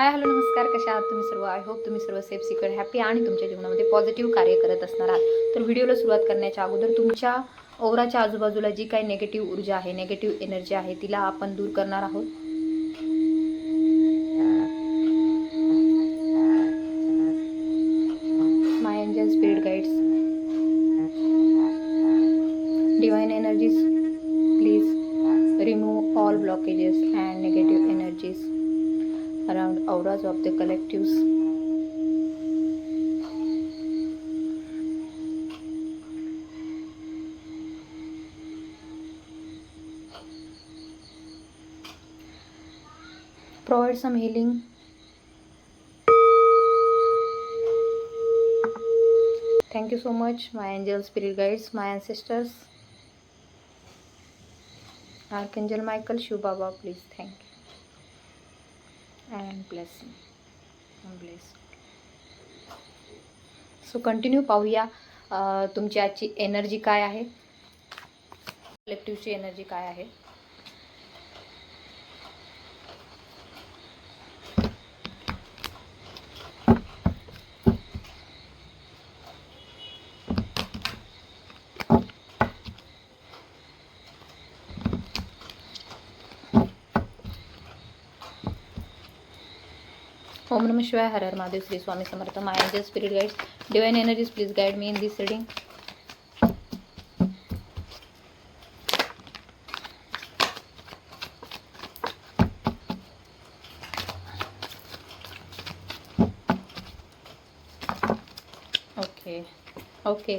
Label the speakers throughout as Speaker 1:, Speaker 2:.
Speaker 1: Hi hello नमस्कार. कशा आहात तुम्ही सर्व? आय होप तुम्ही सर्व सेफ सिक्युअर हॅपी आणि तुमच्या जीवनामध्ये पॉझिटिव्ह कार्य करत असणार आहात. तर व्हिडिओला सुरुवात करण्याच्या अगोदर तुमच्या ओराच्या आजूबाजूला जी काही नेगेटिव्ह ऊर्जा आहे नेगेटिव्ह एनर्जी आहे तिला आपण दूर करणार आहोत. Some healing thank you so much my angel spirit guides my ancestors Archangel Michael shiv baba please thank you. And bless me. And bless. So continue पाहूया तुमची आजची एनर्जी काय आहे कलेक्टिव्हची एनर्जी काय आहे ओम नम शिवाय हर हर Mahadev Shri Swami Samarth. My angel spirit guides divine energies please guide me in this reading okay okay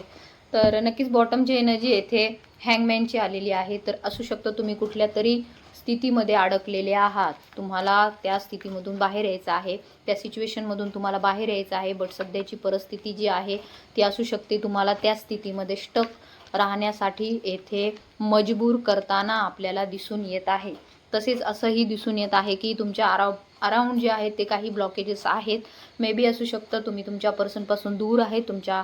Speaker 1: तर नक्कीच बॉटमची एनर्जी येथे हँगमॅनची आलेली आहे तर असू शकतं तुम्ही कुठल्या तरी स्थितीमध्ये अडकलेले आहात. तुम्हाला त्या स्थितीमधून बाहेर यायचं आहे. त्या सिच्युएशनमधून तुम्हाला बाहेर यायचं आहे बट सध्याची परिस्थिती जी आहे ती असू शकते. तुम्हाला त्या स्थितीमध्ये स्टक राहण्यासाठी येथे मजबूर करताना आपल्याला दिसून येत आहे. तसेच असंही दिसून येत आहे की तुमच्या अराव अराउंड जे आहेत ते काही ब्लॉकेजेस आहेत. मे बी असू शकतं तुम्ही तुमच्या पर्सनपासून दूर आहे. तुमच्या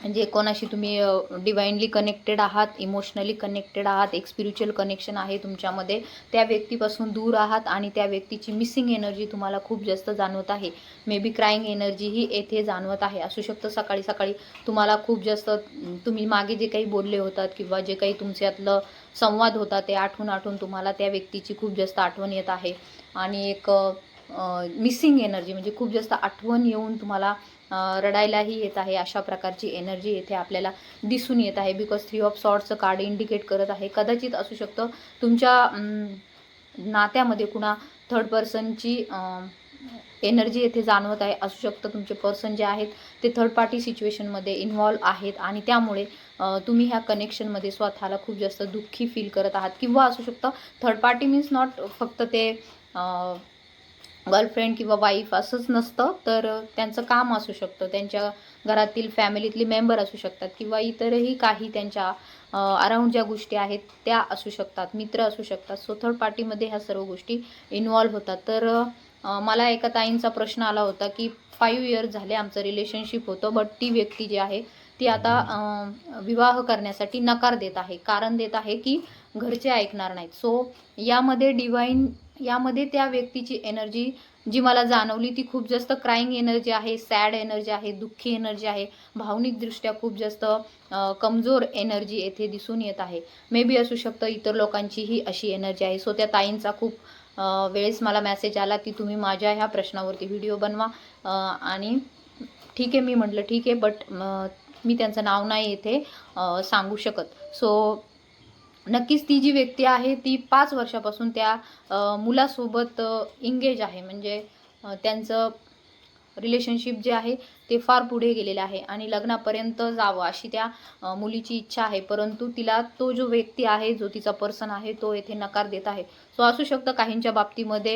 Speaker 1: म्हणजे कोणाशी तुम्ही डिवाइनली कनेक्टेड आहात इमोशनली कनेक्टेड आहात एक स्पिरिच्युअल कनेक्शन आहे तुमच्यामध्ये त्या व्यक्तीपासून दूर आहात आणि त्या व्यक्तीची मिसिंग एनर्जी तुम्हाला खूप जास्त जाणवत आहे. मे बी क्राईंग एनर्जीही येथे जाणवत आहे. असू शकतं सकाळी सकाळी तुम्हाला खूप जास्त तुम्ही मागे जे काही बोलले होतात किंवा जे काही तुमच्यातलं संवाद होता ते आठवून आठवून तुम्हाला त्या व्यक्तीची खूप जास्त आठवण येत आहे. आणि एक मिसिंग एनर्जी म्हणजे खूप जास्त आठवण येऊन तुम्हाला रडायलाही येत आहे. अशा प्रकारची एनर्जी येथे आपल्याला दिसून येत आहे. बिकॉज थ्री ऑफ सॉर्टचं कार्ड इंडिकेट करत आहे. कदाचित असू शकतं तुमच्या नात्यामध्ये कुणा थर्ड पर्सनची एनर्जी येथे जाणवत आहे. असू शकतं तुमचे पर्सन जे आहेत ते थर्ड पार्टी सिच्युएशनमध्ये इन्व्हॉल्व आहेत आणि त्यामुळे तुम्ही ह्या कनेक्शनमध्ये स्वतःला खूप जास्त दुःखी फील करत आहात. किंवा असू शकतं थर्ड पार्टी मीन्स नॉट फक्त ते गर्लफ्रेंड किंवा वाईफ असंच नसतं तर त्यांचं काम असू शकतं. त्यांच्या घरातील फॅमिलीतली मेंबर असू शकतात किंवा इतरही काही त्यांच्या अराऊंड ज्या गोष्टी आहेत त्या असू शकतात मित्र असू शकतात. सो थर्ड पार्टीमध्ये ह्या सर्व गोष्टी इन्वॉल्व्ह होतात. तर मला एका ताईंचा प्रश्न आला होता की फाईव्ह इयर्स झाले आमचं रिलेशनशिप होतं बट ती व्यक्ती जी आहे ती आता विवाह करण्यासाठी नकार देत आहे. कारण देत आहे की घरचे ऐकणार नाहीत. सो यामध्ये डिवाईन यामध्ये त्या व्यक्तीची एनर्जी जी मला जाणवली ती खूप जास्त क्राईंग एनर्जी आहे सॅड एनर्जी आहे दुःखी एनर्जी आहे. भावनिकदृष्ट्या खूप जास्त कमजोर एनर्जी येथे दिसून येत आहे. मे बी असू शकतं इतर लोकांचीही अशी एनर्जी आहे. सो त्या ताईंचा खूप वेळेस मला मेसेज आला की तुम्ही माझ्या ह्या प्रश्नावरती व्हिडिओ बनवा. आणि ठीक आहे मी म्हटलं ठीक आहे बट मी त्यांचं नाव नाही येथे सांगू शकत. सो नक्कीच ती जी व्यक्ती आहे ती पाच वर्षापासून त्या मुलासोबत इंगेज आहे. म्हणजे त्यांचं रिलेशनशिप जे आहे ते फार पुढे गेलेलं आहे आणि लग्नापर्यंत जावं अशी त्या मुलीची इच्छा आहे. परंतु तिला तो जो व्यक्ती आहे जो तिचा पर्सन आहे तो येथे नकार देत आहे. सो असू शकतं काहींच्या बाबतीमध्ये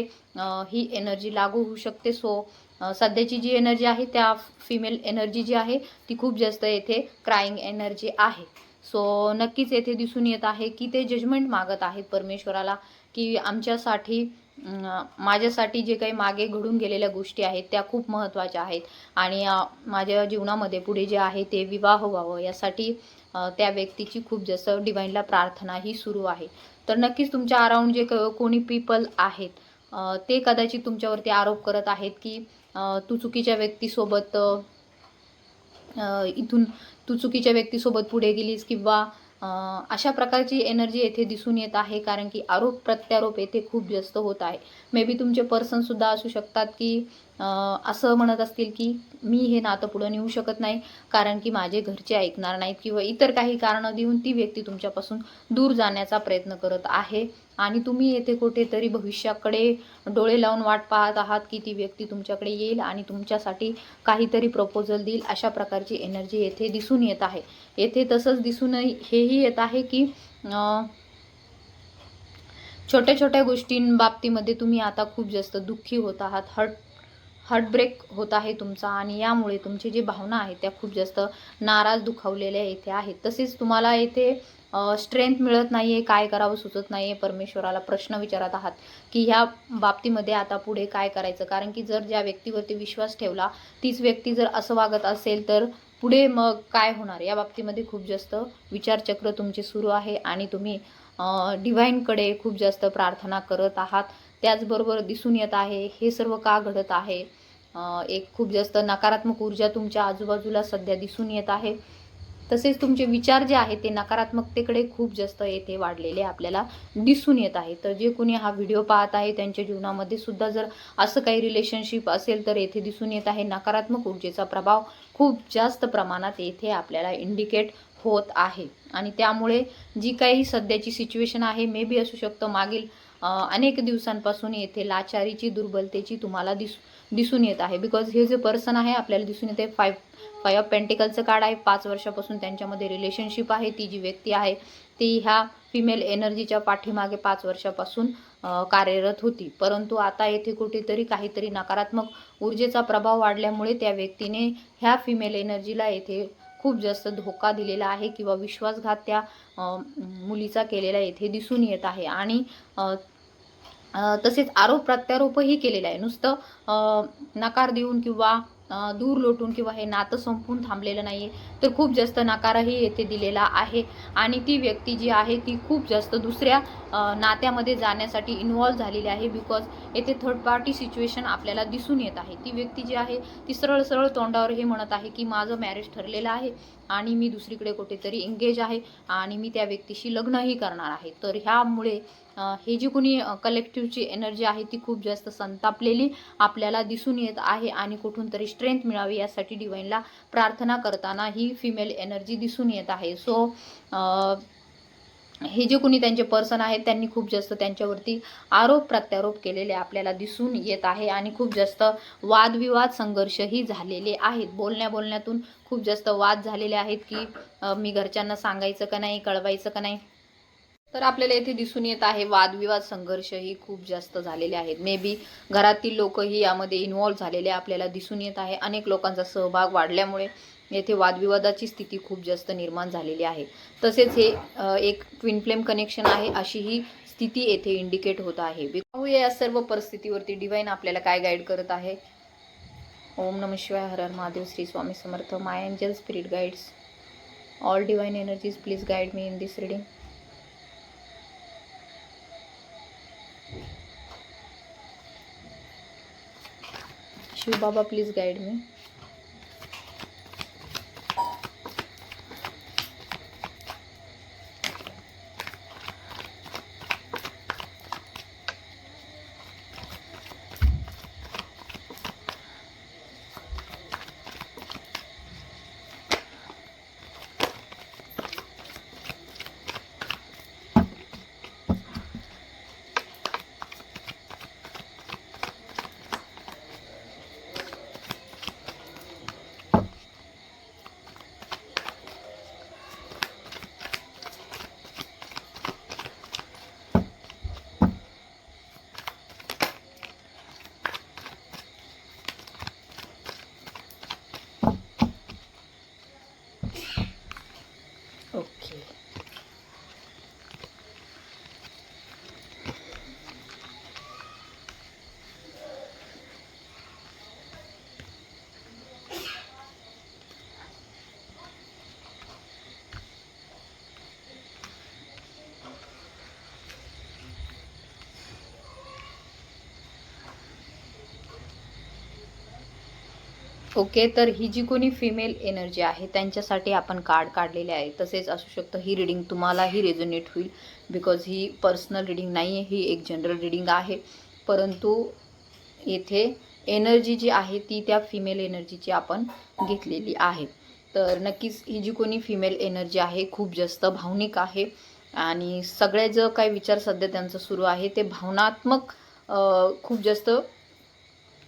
Speaker 1: ही एनर्जी लागू होऊ शकते. सो सध्याची जी एनर्जी आहे त्या फिमेल एनर्जी जी आहे ती खूप जास्त येथे क्राईंग एनर्जी आहे. सो नक्कीच येथे दिसून येत आहे की ते जजमेंट मागत आहेत परमेश्वराला की आमच्यासाठी माझ्यासाठी जे काही मागे घडून गेलेल्या गोष्टी आहेत त्या खूप महत्त्वाच्या आहेत. आणि माझ्या जीवनामध्ये पुढे जे आहे ते विवाह व्हावं यासाठी त्या व्यक्तीची खूप जास्त डिवाईनला प्रार्थनाही सुरू आहे. तर नक्कीच तुमच्या अराउंड जे क- कोणी पीपल आहेत ते कदाचित तुमच्यावरती आरोप करत आहेत की तू चुकीच्या व्यक्तीसोबत इथून तू चुकीच्या व्यक्तीसोबत पुढे गेलीस किंवा अशा प्रकारची एनर्जी येथे दिसून येत आहे कारण की आरोप प्रत्यारोप येथे खूप जास्त होत आहे. मे बी तुमचे पर्सनसुद्धा असू शकतात की असं म्हणत असतील की मी हे नातं पुढं नेऊ शकत नाही कारण की माझे घरचे ऐकणार नाहीत किंवा इतर काही कारणं देऊन ती व्यक्ती तुमच्यापासून दूर जाण्याचा प्रयत्न करत आहे. आणि तुम्ही येथे कुठेतरी भविष्याकडे डोळे लावून वाट पाहत आहात की ती व्यक्ती तुमच्याकडे येईल आणि तुमच्यासाठी काहीतरी प्रपोजल देईल अशा प्रकारची एनर्जी येथे दिसून येत आहे. येथे तसंच दिसून हेही येत आहे की छोट्या छोट्या गोष्टींबाबतीमध्ये तुम्ही आता खूप जास्त दुःखी होत आहात हर्ट हार्टब्रेक होत आहे तुमचा आणि यामुळे तुमची जी भावना आहेत त्या खूप जास्त नाराज दुखावलेल्या येथे आहेत. तसेच तुम्हाला येथे स्ट्रेंथ मिळत नाही आहे काय करावं सुचत नाही आहे परमेश्वराला प्रश्न विचारत आहात की ह्या बाबतीमध्ये आता पुढे काय करायचं? कारण की जर ज्या व्यक्तीवरती विश्वास ठेवला तीच व्यक्ती जर असं वागत असेल तर पुढे मग काय होणार? या बाबतीमध्ये खूप जास्त विचारचक्र तुमचे सुरू आहे आणि तुम्ही डिव्हाइनकडे खूप जास्त प्रार्थना करत आहात. त्याचबरोबर दिसून येत आहे हे सर्व का घडत आहे? एक खूप जास्त नकारात्मक ऊर्जा तुमच्या आजूबाजूला सध्या दिसून येत आहे. तसेच तुमचे विचार जे आहेत ते नकारात्मकतेकडे खूप जास्त येथे वाढलेले आपल्याला दिसून येत आहे. तर जे कोणी हा व्हिडिओ पाहत आहे त्यांच्या जीवनामध्ये सुद्धा जर असं काही रिलेशनशिप असेल तर येथे दिसून येत आहे. नकारात्मक ऊर्जेचा प्रभाव खूप जास्त प्रमाणात येथे आपल्याला इंडिकेट होत आहे. आणि त्यामुळे जी काही सध्याची सिच्युएशन आहे मे बी असू शकतं मागील अनेक दिवसांपासून येथे लाचारीची दुर्बलतेची तुम्हाला दिस दिसून येत आहे. बिकॉज हे जे पर्सन आहे आपल्याला दिसून येते. फाय फाय ऑफ पेंटिकलचं कार्ड आहे. पाच वर्षापासून त्यांच्यामध्ये रिलेशनशिप आहे. ती जी व्यक्ती आहे ती ह्या फिमेल एनर्जीच्या पाठीमागे पाच वर्षापासून कार्यरत होती. परंतु आता येथे कुठेतरी काहीतरी नकारात्मक ऊर्जेचा प्रभाव वाढल्यामुळे त्या व्यक्तीने ह्या फिमेल एनर्जीला येथे खूप जास्त धोका दिलेला आहे किंवा विश्वासघात त्या मुलीचा केलेला येथे दिसून येत आहे. आणि तसेच आरोप प्रत्यारोपही केलेला आहे. नुसतं नकार देऊन किंवा दूर लोटून किंवा हे नातं संपून थांबलेलं नाही आहे तर खूप जास्त नकारही येथे दिलेला आहे. आणि ती व्यक्ती जी आहे ती खूप जास्त दुसऱ्या नात्यामध्ये जाण्यासाठी इन्व्हॉल्व झालेली आहे बिकॉज येथे थर्ड पार्टी सिच्युएशन आपल्याला दिसून येत आहे. ती व्यक्ती जी आहे ती सरळ सरळ तोंडावर हे म्हणत आहे की माझं मॅरेज ठरलेलं आहे. आणि मी दुसरीकडे कुठेतरी एंगेज आहे आणि मी त्या व्यक्तीशी लग्नही करणार आहे. तर ह्यामुळे हे जी कोणी कलेक्टिव्हची एनर्जी आहे ती खूप जास्त संतापलेली आपल्याला दिसून येत आहे आणि कुठून तरी स्ट्रेंथ मिळावी यासाठी डिवाईनला प्रार्थना करताना ही फिमेल एनर्जी दिसून येत आहे. सो हे जे कोणी त्यांचे पर्सन आहेत त्यांनी खूप जास्त त्यांच्यावरती आरोप प्रत्यारोप केलेले आपल्याला दिसून येत आहे आणि खूप जास्त वादविवाद संघर्षही झालेले आहेत. बोलण्या बोलण्यातून खूप जास्त वाद झालेले आहेत की मी घरच्यांना सांगायचं का नाही कळवायचं का नाही? तर आपल्याला येथे दिसून येत आहे वादविवाद संघर्षही खूप जास्त झालेले आहेत. मे बी घरातील लोकही यामध्ये इन्वॉल्व्ह झालेले आपल्याला दिसून येत आहे. अनेक लोकांचा सहभाग वाढल्यामुळे येथे वादविवादाची स्थिती खूप जास्त निर्माण झालेली आहे. तसेच हे एक ट्विन फ्लेम कनेक्शन आहे अशी ही स्थिती येथे इंडिकेट होत आहे. पाहूया या सर्व परिस्थितीवरती डिवाईन आपल्याला काय गाईड करत आहे. ओम नम शिवाय हर हर Mahadev Shri Swami Samarth. My angel spirit guides all divine energies please guide me in this reading Shiv Baba please guide me okay तर ही जी कोणी फिमेल एनर्जी आहे त्यांच्यासाठी आपण कार्ड काढलेले आहे. तसेच असू शकतं ही रिडिंग तुम्हालाही रेझोनेट होईल बिकॉज ही पर्सनल रिडिंग नाही आहे ही एक जनरल रिडिंग आहे. परंतु येथे एनर्जी जी आहे ती त्या फिमेल एनर्जीची आपण घेतलेली आहे. तर नक्कीच ही जी कोणी फिमेल एनर्जी आहे खूप जास्त भावनिक आहे. आणि सगळे जो काही विचार सध्या त्यांचं सुरू आहे ते भावनात्मक खूप जास्त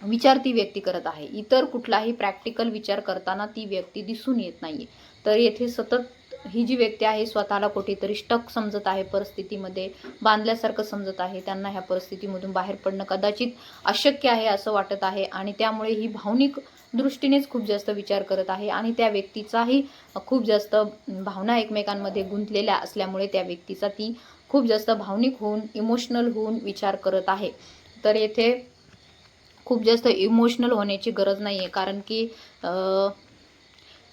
Speaker 1: विचार ती व्यक्ती करत आहे. इतर कुठलाही प्रॅक्टिकल विचार करताना ती व्यक्ती दिसून येत नाही तर येथे सतत ही जी व्यक्ती आहे स्वतःला कुठेतरी स्टक समजत आहे परिस्थितीमध्ये बांधल्यासारखं समजत आहे. त्यांना ह्या परिस्थितीमधून बाहेर पडणं कदाचित अशक्य आहे असं वाटत आहे आणि त्यामुळे ही भावनिक दृष्टीनेच खूप जास्त विचार करत आहे आणि त्या व्यक्तीचाही खूप जास्त भावना एकमेकांमध्ये गुंतलेल्या असल्यामुळे त्या व्यक्तीचा ती खूप जास्त भावनिक होऊन इमोशनल होऊन विचार करत आहे. तर येथे खूप जास्त इमोशनल होण्याची गरज नाही आहे कारण की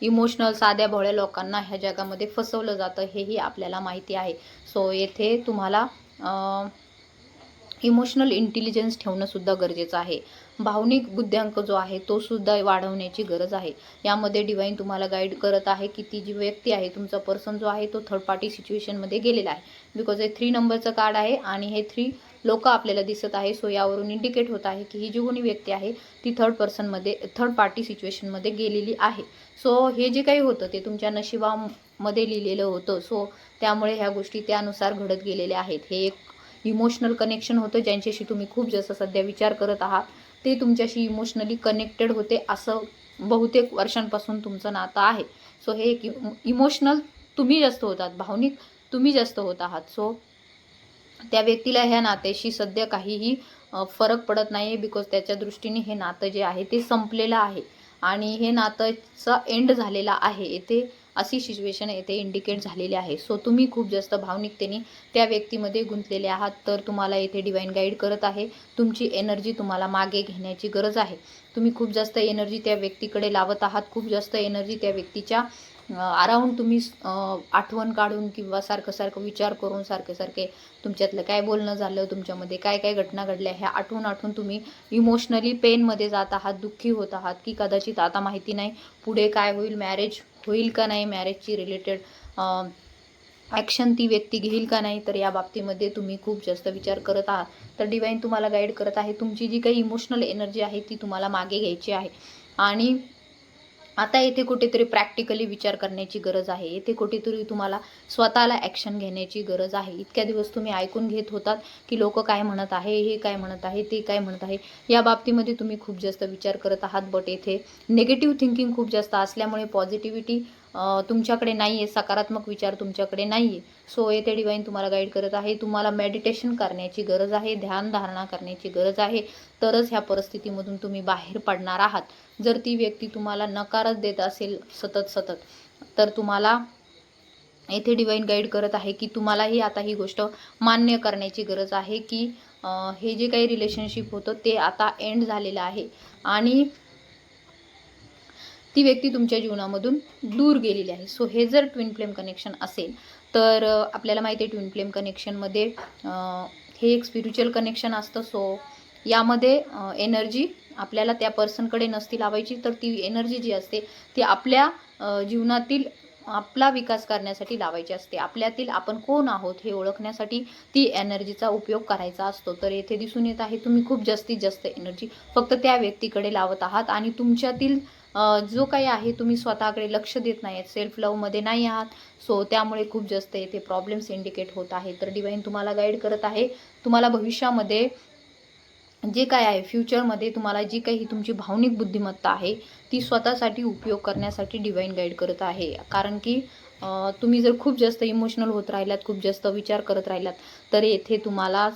Speaker 1: इमोशनल साध्या भोळ्या लोकांना ह्या जगामध्ये फसवलं जातं हेही आपल्याला माहिती आहे. सो येथे तुम्हाला इमोशनल इंटेलिजन्स ठेवणंसुद्धा गरजेचं आहे. भावनिक बुद्ध्यांक जो आहे तो सुद्धा वाढवण्याची गरज आहे. यामध्ये डिवाईन तुम्हाला गाईड करत आहे की ती जी व्यक्ती आहे तुमचा पर्सन जो आहे तो थर्ड पार्टी सिच्युएशनमध्ये गेलेला आहे. बिकॉज हे थ्री नंबरचं कार्ड आहे आणि हे थ्री लोक आपल्याला दिसत आहे. सो यावरून इंडिकेट होत आहे की ही जी कोणी व्यक्ती आहे ती थर्ड पर्सनमध्ये थर्ड पार्टी सिच्युएशनमध्ये गेलेली आहे. सो हे जे काही होतं ते तुमच्या नशिबामध्ये लिहिलेलं होतं. सो त्यामुळे ह्या गोष्टी त्यानुसार घडत गेलेल्या आहेत. हे एक इमोशनल कनेक्शन होतं ज्यांच्याशी तुम्ही खूप जास्त सध्या विचार करत आहात ते तुमच्याशी इमोशनली कनेक्टेड होते असं बहुतेक वर्षांपासून तुमचं नातं आहे. सो हे एक इमोशनल तुम्ही जास्त होतात भावनिक तुम्ही जास्त होत आहात. सो त्या व्यक्तीला ह्या नात्याशी सध्या काहीही फरक पडत नाही आहे बिकॉज त्याच्या दृष्टीने हे नातं जे आहे ते संपलेलं आहे. आणि हे नातंचा एंड झालेला आहे येथे अशी सिच्युएशन येथे इंडिकेट झालेली आहे. सो तुम्ही खूप जास्त भावनिकतेने त्या व्यक्तीमध्ये गुंतलेले आहात तर तुम्हाला येथे डिवाईन गाईड करत आहे. तुमची एनर्जी तुम्हाला मागे घेण्याची गरज आहे. तुम्ही खूप जास्त एनर्जी त्या व्यक्तीकडे लावत आहात खूप जास्त एनर्जी त्या व्यक्तीच्या अराऊंड तुम्ही आठवण काढून किंवा सारखं सारखं विचार करून सारखे सारखे तुमच्यातलं काय बोलणं झालं तुमच्यामध्ये काय काय घटना घडल्या ह्या आठवून आठवून तुम्ही इमोशनली पेनमध्ये जात आहात दुःखी होत आहात की कदाचित आता माहिती नाही पुढे काय होईल मॅरेज होईल का नाही मॅरेजची रिलेटेड ॲक्शन ती व्यक्ती घेईल का नाही तर या बाबतीमध्ये तुम्ही खूप जास्त विचार करत आहात. तर डिवाईन तुम्हाला गाईड करत आहे तुमची जी काही इमोशनल एनर्जी आहे ती तुम्हाला मागे घ्यायची आहे. आणि आता येथे कुठेतरी प्रॅक्टिकली विचार करण्याची गरज आहे. येथे कुठेतरी तुम्हाला स्वतःला ॲक्शन घेण्याची गरज आहे. इतक्या दिवस तुम्ही ऐकून घेत होतात की लोक काय म्हणत आहे हे काय म्हणत आहे ते काय म्हणत आहे. या बाबतीमध्ये तुम्ही खूप जास्त विचार करत आहात बट येथे निगेटिव्ह थिंकिंग खूप जास्त असल्यामुळे पॉझिटिव्हिटी तुमच्याकडे नाही आहे सकारात्मक विचार तुमच्याकडे नाही आहे सो येथे डिवाईन तुम्हाला गाईड करत आहे. तुम्हाला मेडिटेशन करण्याची गरज आहे ध्यानधारणा करण्याची गरज आहे. तरच ह्या परिस्थितीमधून तुम्ही बाहेर पडणार आहात. जर ती व्यक्ती तुम्हाला नकारच देत असेल सतत सतत तर तुम्हाला येथे डिवाईन गाईड करत आहे की तुम्हालाही आता ही गोष्ट मान्य करण्याची गरज आहे की हे जे काही रिलेशनशिप होतं ते आता एंड झालेलं आहे. आणि ती व्यक्ती तुमच्या जीवनामधून दूर गेलेली आहे. सो हे जर ट्विन फ्लेम कनेक्शन असेल तर आपल्याला माहिती आहे ट्विन फ्लेम कनेक्शनमध्ये हे एक स्पिरिच्युअल कनेक्शन असतं. सो यामध्ये एनर्जी आपल्याला त्या पर्सनकडे नसती लावायची तर ती एनर्जी जी असते ती आपल्या जीवनातील आपला विकास करण्यासाठी लावायची असते. आपल्यातील आपण कोण आहोत हे ओळखण्यासाठी ती एनर्जीचा उपयोग करायचा असतो. तर येथे दिसून येत आहे तुम्ही खूप जास्तीत जास्त एनर्जी फक्त त्या व्यक्तीकडे लावत आहात आणि तुमच्यातील जो काही आहे तुम्ही स्वतःकडे लक्ष देत नाही आहेत सेल्फ लवमध्ये नाही आहात. सो त्यामुळे खूप जास्त येथे प्रॉब्लेम्स इंडिकेट होत आहे तर डिवाईन तुम्हाला गाईड करत आहे. तुम्हाला भविष्यामध्ये जे काय आहे फ्युचरमध्ये तुम्हाला जी काही तुमची भावनिक बुद्धिमत्ता आहे ती स्वतःसाठी उपयोग करण्यासाठी डिवाईन गाईड करत आहे. कारण की तुम्ही जर खूप जास्त इमोशनल होत राहिलात खूप जास्त विचार करत राहिलात तर येथे तुम्हाला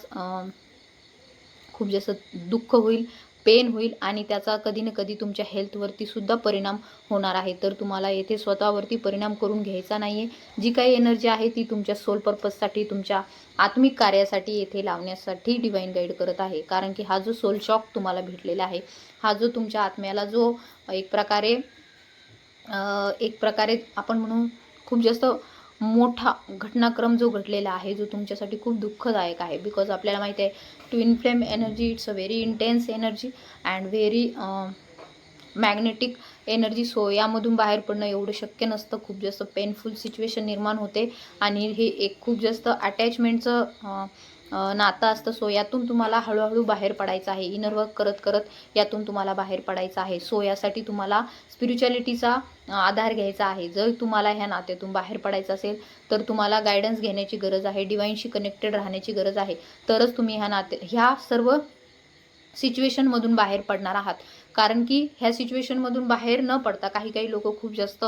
Speaker 1: खूप जास्त दुःख होईल. पेन होईल आणि त्याचा कधी ना कधी तुमच्या हेल्थवरती सुद्धा परिणाम होणार आहे. तर तुम्हाला येथे स्वतःवरती परिणाम करून घ्यायचा नाही आहे जी काही एनर्जी आहे ती तुमच्या सोल पर्पजसाठी तुमच्या आत्मिक कार्यासाठी येथे लावण्यासाठी डिवाईन गाईड करत आहे. कारण की हा जो सोल शॉक तुम्हाला भेटलेला आहे हा जो तुमच्या आत्म्याला जो एक प्रकारे एक प्रकारे आपण म्हणू खूप जास्त मोठा घटनाक्रम जो घडलेला आहे जो तुमच्यासाठी खूप दुःखदायक आहे. बिकॉज आपल्याला माहिती आहे twin flame energy it's a very intense energy and very magnetic energy so यामधून बाहेर पडणं एवढं शक्य नसतं. खूप जास्त पेनफुल सिच्युएशन निर्माण होते. आणि हे एक खूप जास्त अटॅचमेंटचं नातं असतं. सो यातून तुम्हाला हळूहळू बाहेर पडायचं आहे. इनर वर्क करत करत यातून तुम्हाला बाहेर पडायचं आहे. सो यासाठी तुम्हाला स्पिरिच्युअलिटीचा आधार घ्यायचा आहे. जर तुम्हाला ह्या नात्यातून बाहेर पडायचं असेल तर तुम्हाला गायडन्स घेण्याची गरज आहे. डिवाईनशी कनेक्टेड राहण्याची गरज आहे. तरच तुम्ही ह्या नाते ह्या सर्व सिच्युएशनमधून बाहेर पडणार आहात. कारण की ह्या सिच्युएशनमधून बाहेर न पडता काही काही लोक खूप जास्त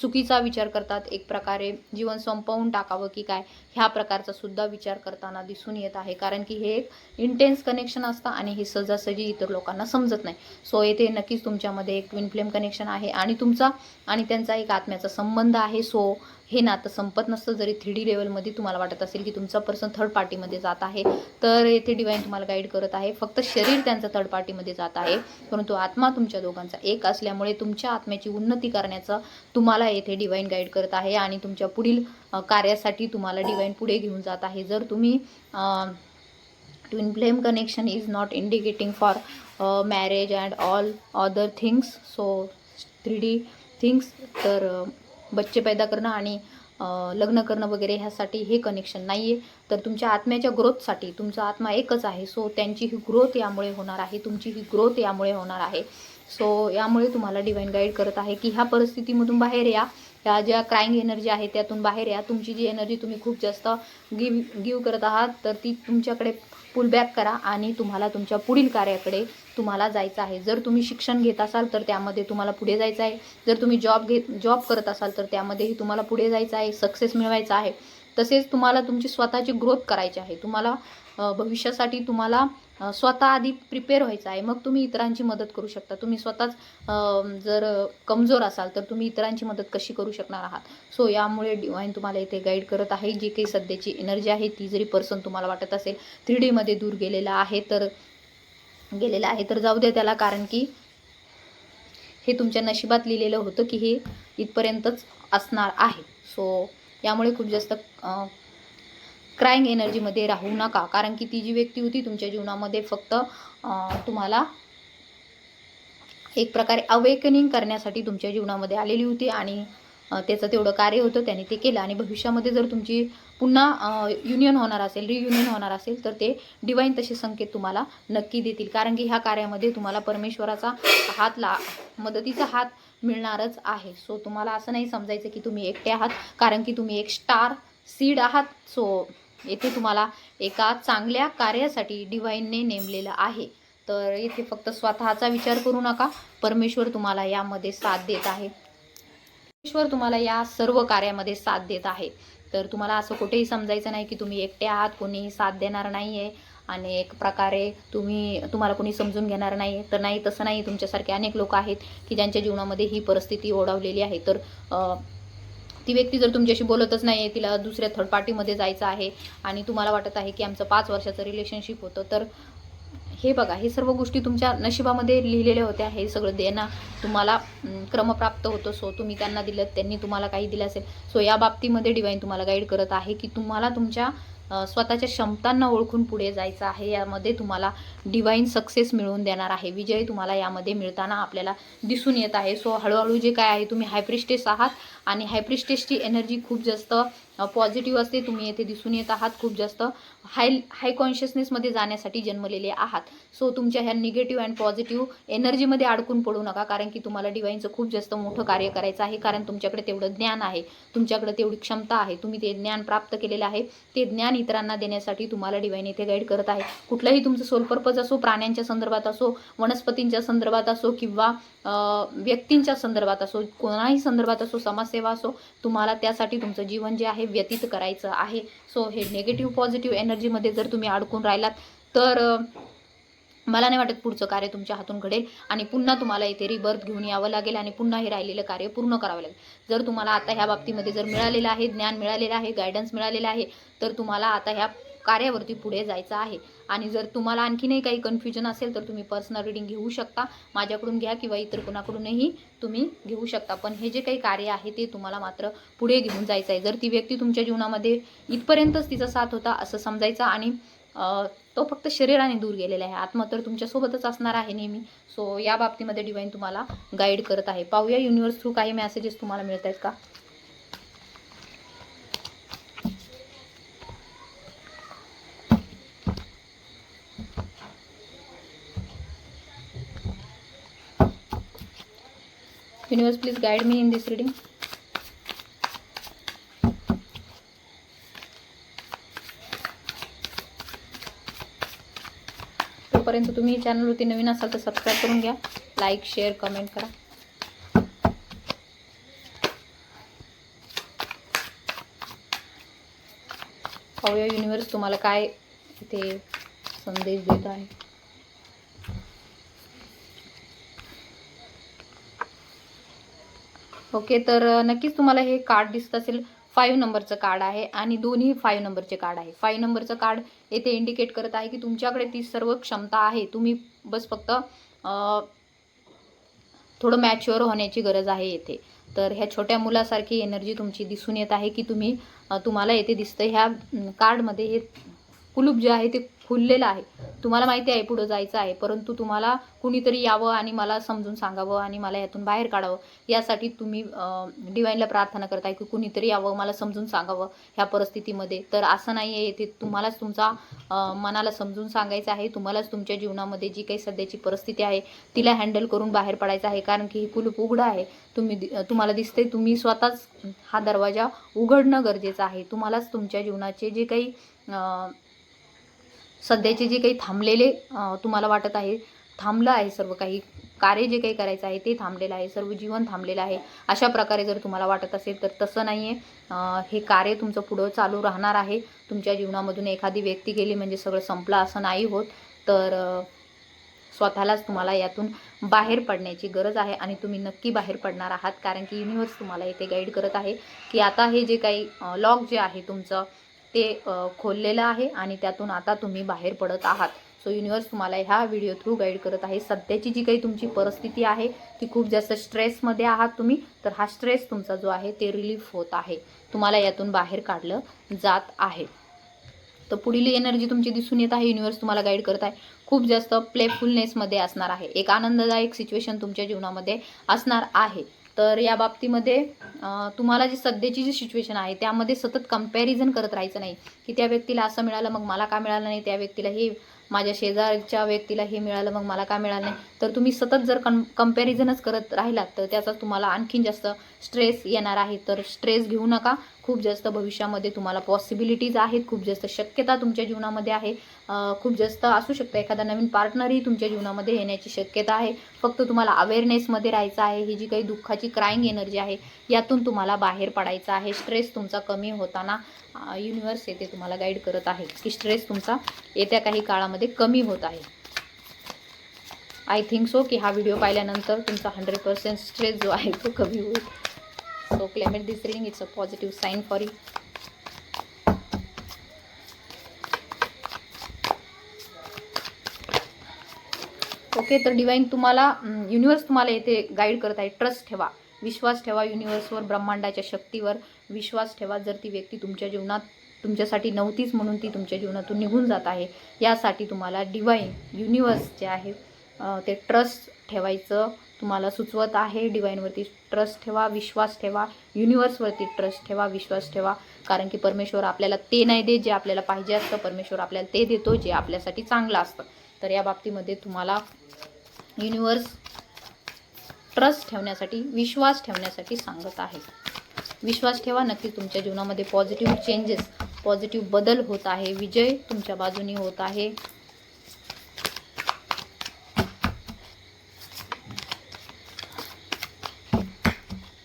Speaker 1: चुकीचा विचार करतात. एक प्रकारे जीवन संपवून टाकावं की काय ह्या प्रकारचा सुद्धा विचार करताना दिसून येत आहे. कारण की हे एक इंटेन्स कनेक्शन असतं आणि हे सहजासहजी इतर लोकांना समजत नाही. सो येथे नक्कीच तुमच्यामध्ये एक ट्विन फ्लेम कनेक्शन आहे आणि तुमचा आणि त्यांचा एक आत्म्याचा संबंध आहे. सो हे नातं संपत नसतं. जरी थ्री डी लेवलमध्ये तुम्हाला वाटत असेल की तुमचा पर्सन थर्ड पार्टीमध्ये जात आहे तर येथे डिवाईन तुम्हाला गाईड करत आहे. फक्त शरीर त्यांचं थर्ड पार्टीमध्ये जात आहे. परंतु आत्मा तुमच्या दोघांचा एक असल्यामुळे तुमच्या आत्म्याची उन्नती करण्याचं तुम्हाला येथे डिवाईन गाईड करत आहे आणि तुमच्या पुढील कार्यासाठी तुम्हाला डिवाईन पुढे घेऊन जात आहे. जर तुम्ही twin flame connection is not indicating for marriage and all other things so three D things तर बच्चे पैदा करणं आणि लग्न करणं वगैरे ह्यासाठी हे कनेक्शन नाही आहे तर तुमच्या आत्म्याच्या ग्रोथसाठी तुमचा आत्मा एकच आहे. सो त्यांची ही ग्रोथ यामुळे होणार आहे. तुमची ही ग्रोथ यामुळे होणार आहे. सो यामुळे तुम्हाला डिवाईन गाईड करत आहे की ह्या परिस्थितीमधून बाहेर या. ह्या ज्या क्राईंग एनर्जी आहे त्यातून बाहेर या. तुमची जी एनर्जी तुम्ही खूप जास्त गिव गिव करत आहात तर ती तुमच्याकडे पुलबॅक करा आणि तुम्हाला तुमच्या पुढील कार्याकडे तुम्हाला जायचं आहे. जर तुम्ही शिक्षण घेत असाल तर त्यामध्ये तुम्हाला पुढे जायचं आहे. जर तुम्ही जॉब घेत जॉब करत असाल तर त्यामध्येही तुम्हाला पुढे जायचं आहे. सक्सेस मिळवायचा आहे. तसेच तुम्हाला तुमची स्वतःची ग्रोथ करायची आहे. तुम्हाला भविष्यासाठी तुम्हाला स्वतः आधी प्रिपेअर व्हायचं आहे. मग तुम्ही इतरांची मदत करू शकता. तुम्ही स्वतःच जर कमजोर असाल तर तुम्ही इतरांची मदत कशी करू शकणार आहात? सो यामुळे डिवाईन तुम्हाला इथे गाईड करत आहे. जी काही सध्याची एनर्जी आहे ती जरी पर्सन तुम्हाला वाटत असेल थ्री डीमध्ये दूर गेलेला आहे तर गेलेला आहे तर जाऊ दे त्याला. कारण की हे तुमच्या नशिबात लिहिलेलं होतं की हे इथपर्यंतच असणार आहे. सो यामुळे खूप जास्त क्राईंग एनर्जीमध्ये राहू नका. कारण की ती जी व्यक्ती होती तुमच्या जीवनामध्ये फक्त तुम्हाला एक प्रकारे अवेकनिंग करण्यासाठी तुमच्या जीवनामध्ये आलेली होती आणि त्याचं तेवढं कार्य होतं त्याने ते केलं. आणि भविष्यामध्ये जर तुमची पुन्हा युनियन होणार असेल रियुनियन होणार असेल तर ते डिवाईन तसे संकेत तुम्हाला नक्की देतील. कारण की ह्या कार्यामध्ये तुम्हाला परमेश्वराचा हात ला मदतीचा हात मिळणारच आहे. सो तुम्हाला असं नाही समजायचं की तुम्ही एकटे आहात. कारण की तुम्ही एक स्टार सीड आहात. सो येथे तुम्हाला एका चांगल्या कार्यासाठी डिवाईनने नेमलेलं आहे. तर येथे फक्त स्वतःचा विचार करू नका. परमेश्वर तुम्हाला यामध्ये साथ देत आहे. परमेश्वर तुम्हाला या सर्व कार्यामध्ये साथ देत आहे. तर तुम्हाला असं कुठेही समजायचं नाही की तुम्ही एकटे आहात कोणीही साथ देणार नाही आहे आणि एक प्रकारे तुम्ही तुम्हाला कोणी समजून घेणार नाही तर नाही तसं नाही. तुमच्यासारखे अनेक लोक आहेत की ज्यांच्या जीवनामध्ये ही परिस्थिती ओढावलेली आहे. तर ती व्यक्ती जर तुमच्याशी बोलतच नाही आहे तिला दुसऱ्या थर्ड पार्टीमध्ये जायचं आहे आणि तुम्हाला वाटत आहे की आमचं पाच वर्षाचं रिलेशनशिप होतं तर हे बघा हे सर्व गोष्टी तुमच्या नशिबामध्ये लिहिलेल्या होत्या हे सगळं देणं तुम्हाला क्रमप्राप्त होतं. सो तुम्ही त्यांना दिलं त्यांनी तुम्हाला काही दिलं असेल. सो या बाबतीमध्ये डिवाईन तुम्हाला गाईड करत आहे की तुम्हाला तुमच्या स्वतःच्या क्षमतांना ओळखून पुढे जायचं आहे. यामध्ये तुम्हाला डिवाईन सक्सेस मिळवून देणार आहे. विजय तुम्हाला यामध्ये मिळताना आपल्याला दिसून येत आहे. सो हळूहळू जे काय आहे तुम्ही हायप्रिस्टेस आहात आणि हायप्रिस्टेसची एनर्जी खूप जास्त पॉझिटिव्ह असते. तुम्ही येथे दिसून येत आहात. खूप जास्त हाय हाय कॉन्शियसनेसमध्ये जाण्यासाठी जन्मलेले आहात. सो तुमच्या ह्या निगेटिव्ह अँड पॉझिटिव्ह एनर्जीमध्ये अडकून पडू नका कारण की तुम्हाला डिवाईनचं खूप जास्त मोठं कार्य करायचं आहे कारण तुमच्याकडे तेवढं ज्ञान आहे. तुमच्याकडे तेवढी क्षमता आहे. तुम्ही ते ज्ञान प्राप्त केलेलं आहे. ते ज्ञान इतरांना देण्यासाठी तुम्हाला डिवाईन इथे गाईड करत आहे. कुठलंही तुमचं सोल पर्पज असो प्राण्यांच्या संदर्भात असो वनस्पतींच्या संदर्भात असो किंवा व्यक्तींच्या संदर्भात असो कोणाही संदर्भात असो समाजसेवा असो तुम्हाला त्यासाठी तुमचं जीवन जे आहे व्यतीत करायचं आहे. सो हे नेगेटिव्ह पॉझिटिव्ह एनर्जीमध्ये जर तुम्ही अडकून राहिलात तर मला नाही वाटत पुढचं कार्य तुमच्या हातून घडेल आणि पुन्हा तुम्हाला इथे रिबर्थ घेऊन यावं लागेल आणि पुन्हा हे राहिलेलं कार्य पूर्ण करावं लागेल. जर तुम्हाला आता ह्या बाबतीमध्ये जर मिळालेलं आहे ज्ञान मिळालेलं आहे गायडन्स मिळालेलं आहे तर तुम्हाला आता ह्या कार्यावरती पुढे जायचं आहे. आणि जर तुम्हाला आणखीनही काही कन्फ्युजन असेल तर तुम्ही पर्सनल रिडिंग घेऊ शकता. माझ्याकडून घ्या किंवा इतर कोणाकडूनही तुम्ही घेऊ शकता. पण हे जे काही कार्य आहे ते तुम्हाला मात्र पुढे घेऊन जायचं आहे. जर ती व्यक्ती तुमच्या जीवनामध्ये इथपर्यंतच तिचा साथ होता असं समजायचं आणि तो फक्त शरीराने दूर गेलेला आहे. आत्मा तर तुमच्यासोबतच असणार आहे नेहमी. सो या बाबतीमध्ये डिवाईन तुम्हाला गाईड करत आहे. पाहूया युनिवर्स थ्रू काही मेसेजेस तुम्हाला मिळत आहेत का? Universe please guide me in this reading तोपर्यंत तुम्ही चॅनलवरती नवीन असाल तर सबस्क्राईब करून घ्या. लाईक शेअर कमेंट करा. पाहूया युनिवर्स तुम्हाला काय इथे संदेश देत आहे. ओके तर नक्कीच तुम्हाला हे कार्ड दिसत असेल. फाईव्ह नंबरचं कार्ड आहे आणि दोन्ही फाईव्ह नंबरचे कार्ड आहे. फाईव्ह नंबरचं कार्ड येथे इंडिकेट करत आहे की तुमच्याकडे ती सर्व क्षमता आहे. तुम्ही बस फक्त थोडं मॅच्युअर होण्याची गरज आहे येथे. तर ह्या छोट्या मुलासारखी एनर्जी तुमची दिसून येत आहे की तुम्ही तुम्हाला येथे दिसतं ह्या कार्डमध्ये हे कुलूप जे आहे ते खुललेलं आहे. तुम्हाला माहिती आहे पुढं जायचं आहे. परंतु तुम्हाला कुणीतरी यावं आणि मला समजून सांगावं आणि मला यातून बाहेर काढावं यासाठी तुम्ही डिवाईनला प्रार्थना करताय की कुणीतरी यावं मला समजून सांगावं ह्या परिस्थितीमध्ये. तर असं नाही आहे ते तुम्हालाच तुमचा मनाला समजून सांगायचं आहे. तुम्हालाच तुमच्या जीवनामध्ये जी काही सध्याची परिस्थिती आहे तिला हँडल करून बाहेर पडायचं आहे. कारण की हे कुलूप उघडं आहे. तुम्ही दि- तुम्हाला दिसते तुम्ही स्वतःच हा दरवाजा उघडणं गरजेचं आहे. तुम्हालाच तुमच्या जीवनाचे जे काही सध्याचे जे काही थांबलेले तुम्हाला वाटत आहे थांबलं आहे सर्व काही? कार्य जे काही करायचं आहे ते थांबलेलं आहे सर्व जीवन थांबलेलं आहे. अशा प्रकारे जर तुम्हाला वाटत असेल तर तसं नाही आहे हे कार्य तुमचं पुढं चालू राहणार आहे. तुमच्या जीवनामधून एखादी व्यक्ती गेली म्हणजे सगळं संपलं असं नाही होत. तर स्वतःलाच तुम्हाला यातून बाहेर पडण्याची गरज आहे आणि तुम्ही नक्की बाहेर पडणार आहात. कारण की युनिवर्स तुम्हाला इथे गाईड करत आहे की आता हे जे काही लॉक जे आहे तुमचं ते खोललेलं आहे आणि त्यातून आता तुम्ही बाहेर पडत आहात. सो युनिवर्स तुम्हाला ह्या व्हिडिओ थ्रू गाईड करत आहे. सध्याची जी काही तुमची परिस्थिती आहे ती खूप जास्त स्ट्रेसमध्ये आहात तुम्ही तर हा स्ट्रेस तुमचा जो आहे ते रिलीफ होत आहे. तुम्हाला यातून बाहेर काढलं जात आहे. तर पुढील एनर्जी तुमची दिसून येत आहे. युनिवर्स तुम्हाला गाईड करत आहे. खूप जास्त प्लेफुलनेसमध्ये असणार आहे. एक आनंददायक सिच्युएशन तुमच्या जीवनामध्ये असणार आहे. तर या बाबतीमध्ये तुम्हाला जी सध्याची जी सिच्युएशन आहे त्यामध्ये सतत कंपॅरिझन करत राहायचं नाही. की त्या व्यक्तीला असं मिळालं मग मला का मिळालं नाही? त्या व्यक्तीला हे माझ्या शेजारच्या व्यक्तीला हे मिळालं मग मला का मिळालं नाही? तर तुम्ही सतत जर कं कम्पॅरिझनच करत राहिलात तर त्याचा तुम्हाला आणखीन जास्त स्ट्रेस येणार आहे. तर स्ट्रेस घेऊ नका. खूप जास्त भविष्यामध्ये तुम्हाला पॉसिबिलिटीज आहेत खूप जास्त शक्यता तुमच्या जीवनामध्ये आहे. खूप जास्त असू शकतं एखादा नवीन पार्टनरही तुमच्या जीवनामध्ये येण्याची शक्यता आहे. फक्त तुम्हाला अवेअरनेसमध्ये राहायचं आहे ही जी काही दुःखाची क्राईंग एनर्जी आहे यातून तुम्हाला बाहेर पडायचं आहे. स्ट्रेस तुमचा कमी होताना युनिवर्स येथे तुम्हाला गाईड करत आहे की स्ट्रेस तुमचा येत्या काही काळामध्ये कमी होत आहे. आय थिंक सो की हा व्हिडिओ पाहिल्यानंतर तुमचा हंड्रेड पर्सेंट स्ट्रेस जो आहे तो कमी होईल. So claim this reading, it's a positive sign for you. Okay तर डिवाईन तुम्हाला mm, युनिवर्स तुम्हाला येथे गाईड करत आहे. ट्रस्ट ठेवा. विश्वास ठेवा युनिवर्सवर ब्रह्मांडाच्या शक्तीवर. विश्वास ठेवा जर ती व्यक्ती तुमच्या जीवनात तुमच्यासाठी नव्हतीच म्हणून ती तुमच्या जीवनातून निघून जात आहे. यासाठी तुम्हाला डिवाईन युनिवर्स जे आहे ते ट्रस्ट ठेवायचं. तुम्हाला सुचवत आहे. डिवाईनवरती ट्रस्ट ठेवा विश्वास ठेवा युनिवर्सवरती ट्रस्ट ठेवा विश्वास ठेवा. कारण की परमेश्वर आपल्याला ते नाही दे जे आपल्याला पाहिजे असतं. परमेश्वर आपल्याला ते देतो जे आपल्यासाठी चांगलं असतं. तर या बाबतीमध्ये तुम्हाला युनिवर्स ट्रस्ट ठेवण्यासाठी विश्वास ठेवण्यासाठी सांगत आहे. विश्वास ठेवा. नक्की तुमच्या जीवनामध्ये पॉझिटिव्ह चेंजेस पॉझिटिव्ह बदल होत आहे. विजय तुमच्या बाजूनी होत आहे.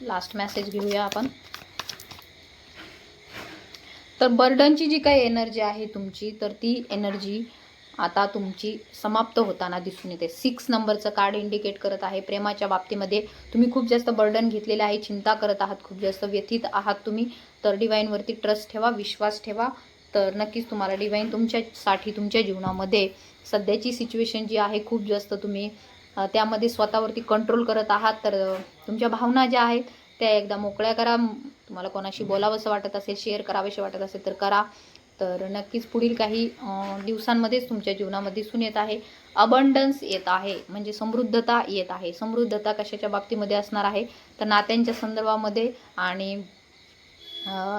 Speaker 1: लास्ट मेसेज घेऊया आपण. तर बर्डनची जी काही एनर्जी आहे तुमची तर ती एनर्जी आता तुमची समाप्त होताना दिसून येते. सिक्स नंबरचं कार्ड इंडिकेट करत आहे. प्रेमाच्या बाबतीमध्ये तुम्ही खूप जास्त बर्डन घेतलेलं आहे चिंता करत आहात खूप जास्त व्यथित आहात तुम्ही तर डिवाईनवरती ट्रस्ट ठेवा विश्वास ठेवा. तर नक्कीच तुम्हाला डिवाईन तुमच्यासाठी तुमच्या जीवनामध्ये सध्याची सिच्युएशन जी आहे खूप जास्त तुम्ही त्यामध्ये स्वतःवरती कंट्रोल करत आहात. तर तुमच्या भावना ज्या आहेत त्या एकदा मोकळ्या करा. तुम्हाला कोणाशी बोलावंसं वाटत असेल शेअर करावेसे वाटत असेल तर करा. तर नक्कीच पुढील काही दिवसांमध्येच तुमच्या जीवनामध्ये दिसून येत आहे. अबंडन्स येत आहे. म्हणजे समृद्धता येत आहे. समृद्धता कशाच्या बाबतीमध्ये असणार आहे? तर नात्यांच्या संदर्भामध्ये आणि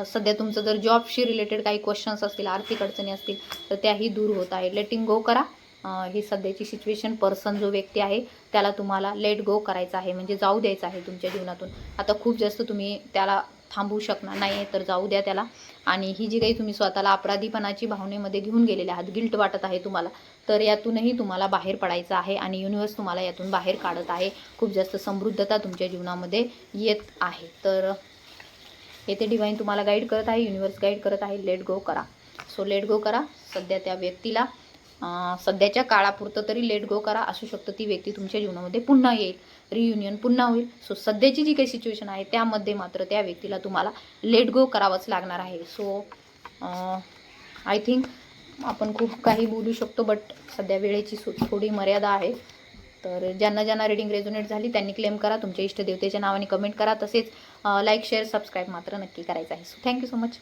Speaker 1: सध्या तुमचं जर जॉबशी रिलेटेड काही क्वेश्चन्स असतील आर्थिक अडचणी असतील तर त्याही दूर होत आहे. लेटिंग गो करा. ही सध्याची सिच्युएशन पर्सन जो व्यक्ती आहे त्याला तुम्हाला लेट गो करायचा आहे. म्हणजे जाऊ द्यायचं आहे तुमच्या जीवनातून. आता खूप जास्त तुम्ही त्याला थांबवू शकणार नाही आहे तर जाऊ द्या त्याला. आणि ही जी काही तुम्ही स्वतःला अपराधीपणाची भावनेमध्ये घेऊन गेलेले आहात गिल्ट वाटत आहे तुम्हाला तर यातूनही तुम्हाला बाहेर पडायचं आहे आणि युनिवर्स तुम्हाला यातून बाहेर काढत आहे. खूप जास्त समृद्धता तुमच्या जीवनामध्ये येत आहे. तर येथे डिवाईन तुम्हाला गाईड करत आहे युनिवर्स गाईड करत आहे. लेट गो करा. सो लेट गो करा. सध्या त्या व्यक्तीला सध्याच्या काळापुरतं तरी लेट गो करा असू शकतं ती व्यक्ती तुमच्या जीवनामध्ये पुन्हा येईल. रियुनियन पुन्हा होईल. सो सध्याची जी काही सिच्युएशन आहे त्यामध्ये मात्र त्या व्यक्तीला तुम्हाला लेट गो करावंच लागणार आहे. सो आय थिंक आपण खूप काही बोलू शकतो बट सध्या वेळेची थोडी मर्यादा आहे. तर ज्यांना ज्यांना रिडिंग रेझोनेट झाली त्यांनी क्लेम करा. तुमच्या इष्टदेवतेच्या नावाने कमेंट करा. तसेच लाईक शेअर सबस्क्राईब मात्र नक्की करायचं आहे. So thank you so much